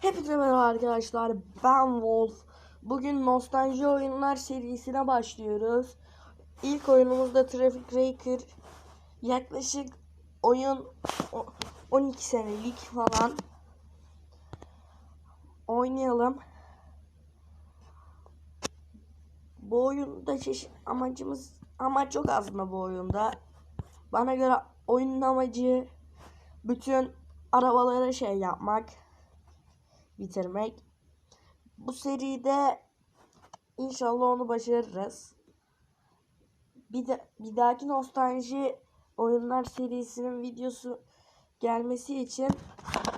Hepinize merhaba arkadaşlar. Ben Wolf. Bugün nostalji oyunlar serisine başlıyoruz. İlk oyunumuzda Traffic Breaker. Yaklaşık oyun o- 12 senelik falan. Oynayalım. Bu oyunda çeşit amacımız amaç çok aslında bu oyunda. Bana göre oyunun amacı bütün arabalara şey yapmak bitirmek. Bu seride inşallah onu başarırız. Bir de bir dahaki nostalji oyunlar serisinin videosu gelmesi için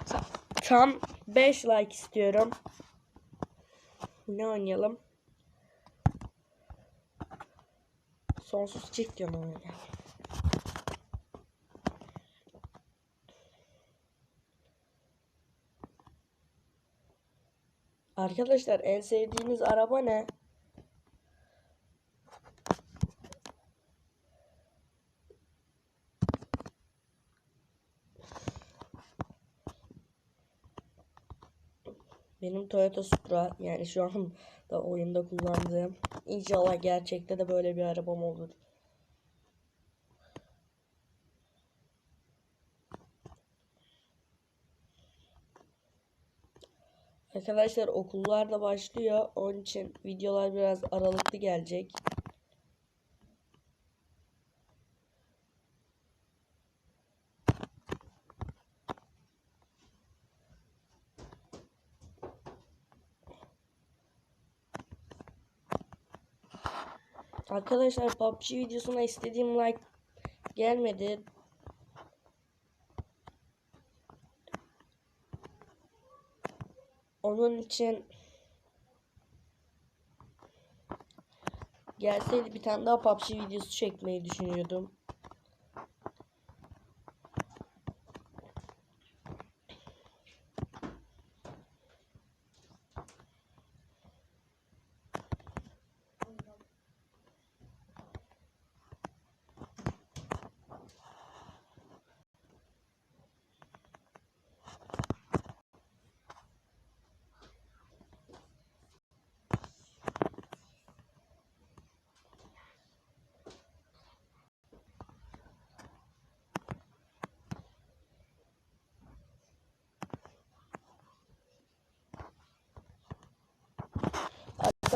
ta- tam 5 like istiyorum. Ne oynayalım? Sonsuz çift yanı Arkadaşlar en sevdiğiniz araba ne? Benim Toyota Supra yani şu an da oyunda kullandığım. İnşallah gerçekte de böyle bir arabam olur. Arkadaşlar okullar da başlıyor. Onun için videolar biraz aralıklı gelecek. Arkadaşlar PUBG videosuna istediğim like gelmedi. Onun için gelseydi bir tane daha PUBG videosu çekmeyi düşünüyordum.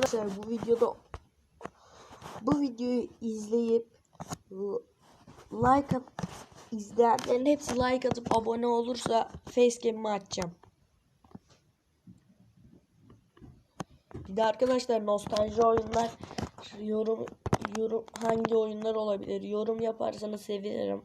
Arkadaşlar bu videoda bu videoyu izleyip like at izleyenlerin hepsi like atıp abone olursa facecam'imi açacağım. Bir de arkadaşlar nostalji oyunlar yorum yorum hangi oyunlar olabilir yorum yaparsanız sevinirim.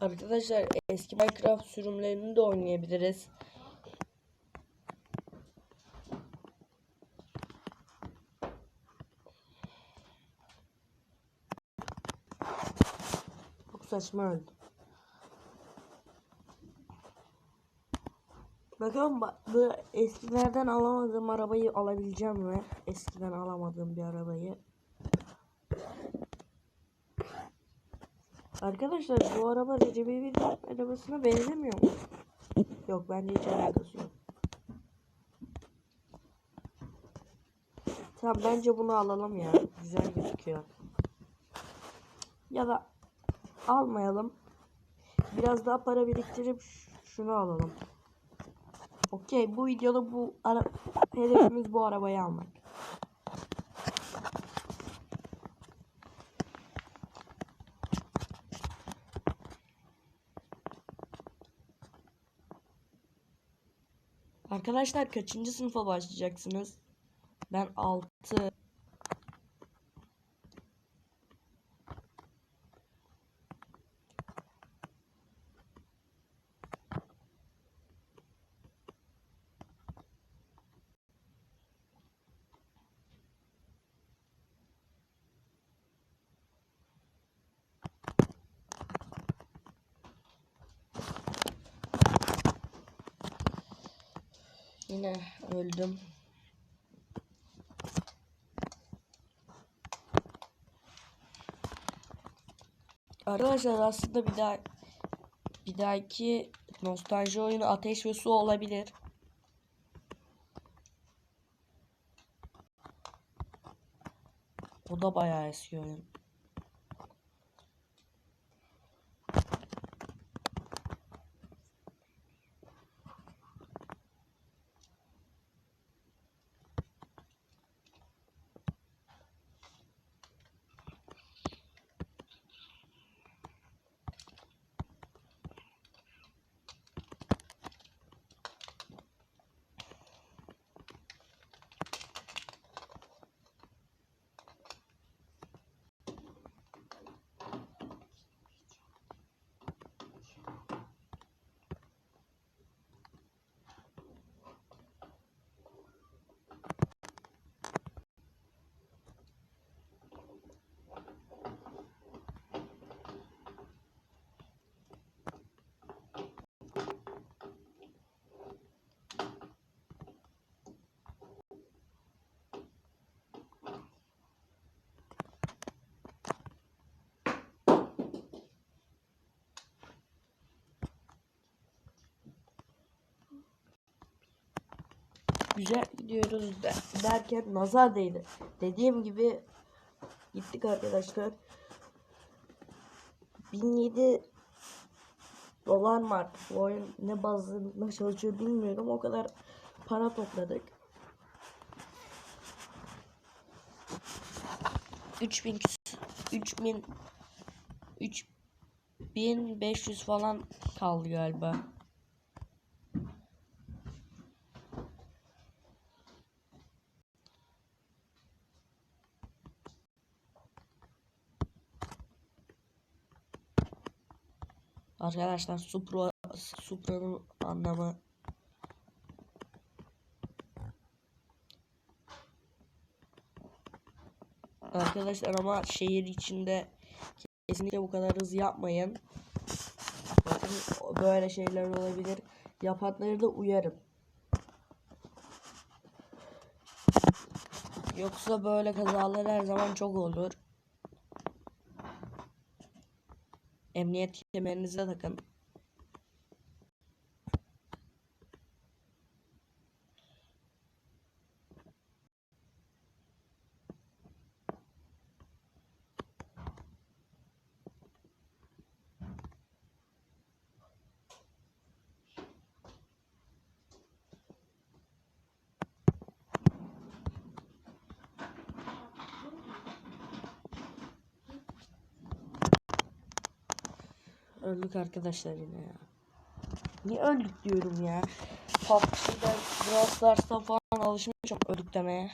Arkadaşlar eski Minecraft sürümlerini de oynayabiliriz. Çok saçma öldü. Bakalım ba- bu eskilerden alamadığım arabayı alabileceğim mi? Eskiden alamadığım bir arabayı. Arkadaşlar bu araba Recep İvedik arabasına benzemiyor mu? Yok bence hiç alakası yok. Tamam bence bunu alalım ya. Güzel gözüküyor. Ya da almayalım. Biraz daha para biriktirip şunu alalım. Okey bu videoda bu ara hedefimiz bu arabayı almak. Arkadaşlar kaçıncı sınıfa başlayacaksınız? Ben 6. Yine öldüm. Arkadaşlar aslında bir daha bir dahaki nostalji oyunu ateş ve su olabilir. O da bayağı eski oyun. Güzel gidiyoruz de, derken nazar değdi. Dediğim gibi gittik arkadaşlar. 1007 dolar mı artık bu oyun ne bazında çalışıyor bilmiyorum. O kadar para topladık. 3000 küs- 3000 3500 falan kaldı galiba. Arkadaşlar Supra Supra'nın anlamı Arkadaşlar ama şehir içinde kesinlikle bu kadar hız yapmayın. Bakın böyle şeyler olabilir. Yapanları da uyarım. Yoksa böyle kazalar her zaman çok olur. Emniyet kemerinize takın. Öldük arkadaşlar yine ya. Niye öldük diyorum ya. PUBG'den Brawl Stars'tan falan alışmışım öldük demeye.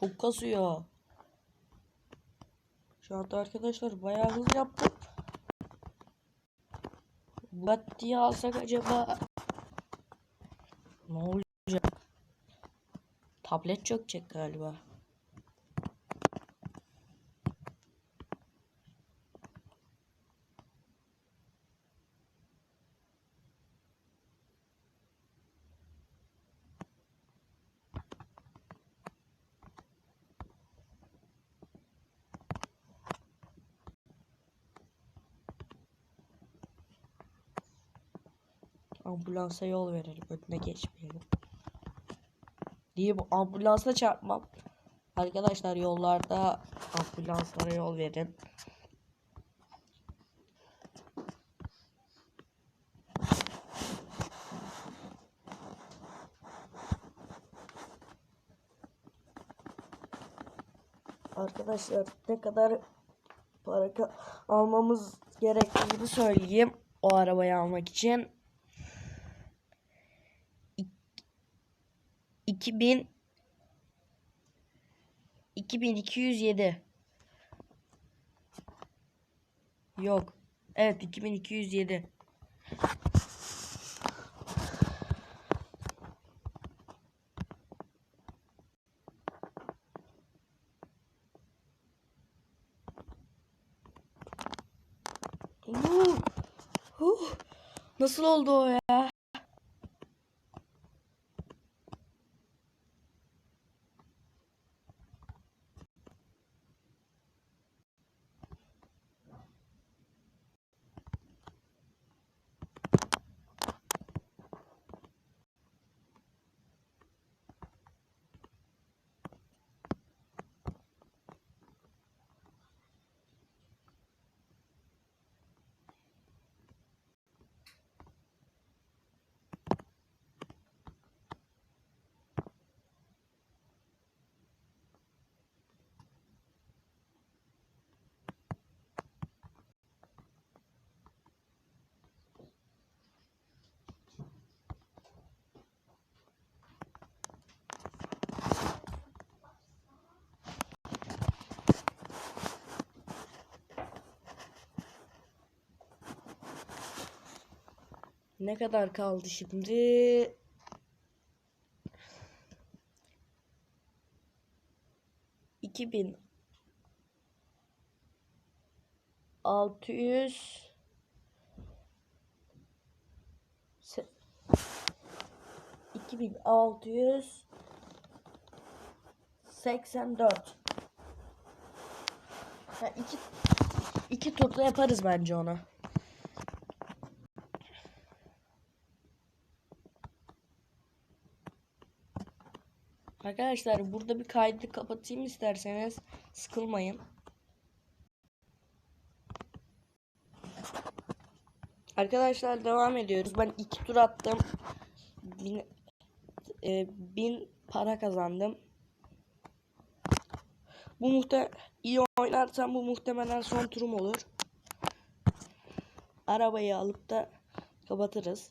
Çok kasıyor. Şu anda arkadaşlar bayağı hız yaptık. Bugatti'yi alsak acaba ne olacak? Tablet çökecek galiba. Ambulansa yol verelim. Önüne geçmeyelim. Diye bu ambulansa çarpmam. Arkadaşlar yollarda ambulanslara yol verin. Arkadaşlar ne kadar para almamız gerektiğini söyleyeyim o arabayı almak için. 2000 2207 Yok. Evet 2207. Huh. Huh. Nasıl oldu o ya? Ne kadar kaldı şimdi? İki bin altı yüz iki bin altı yüz seksen dört. İki, iki turda yaparız bence onu. Arkadaşlar burada bir kaydı kapatayım isterseniz sıkılmayın. Arkadaşlar devam ediyoruz. Ben iki tur attım. Bin, e, bin para kazandım. Bu muhte iyi oynarsam bu muhtemelen son turum olur. Arabayı alıp da kapatırız.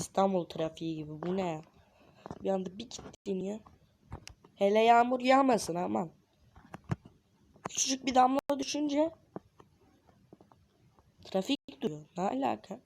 İstanbul trafiği gibi bu ne? Bir anda bir gittin ya. Hele yağmur yağmasın aman. Küçücük bir damla düşünce trafik duruyor. Ne alaka?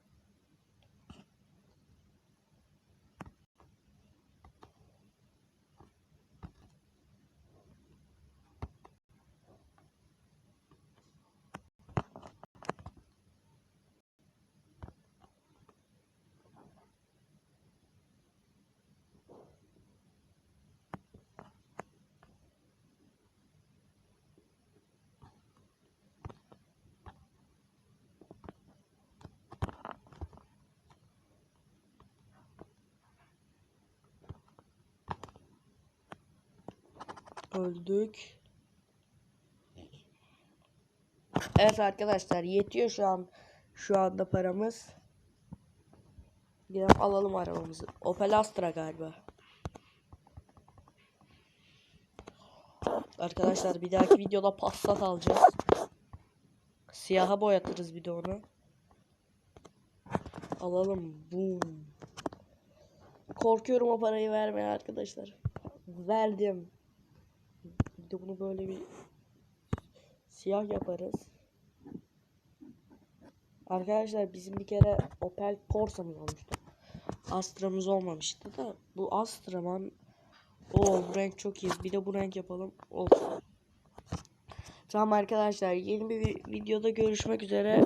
Öldük. Evet arkadaşlar yetiyor şu an şu anda paramız. Gidelim alalım arabamızı. Opel Astra galiba. Arkadaşlar bir dahaki videoda Passat alacağız. Siyaha boyatırız bir de onu. Alalım. Boom. Korkuyorum o parayı vermeye arkadaşlar. Verdim. De bunu böyle bir siyah yaparız. Arkadaşlar bizim bir kere Opel Corsa'mız olmuştu. Astra'mız olmamıştı da bu Astra'man o renk çok iyi. Bir de bu renk yapalım. Olsun. Tamam arkadaşlar yeni bir vi- videoda görüşmek üzere.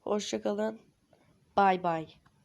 Hoşçakalın. Bay bay.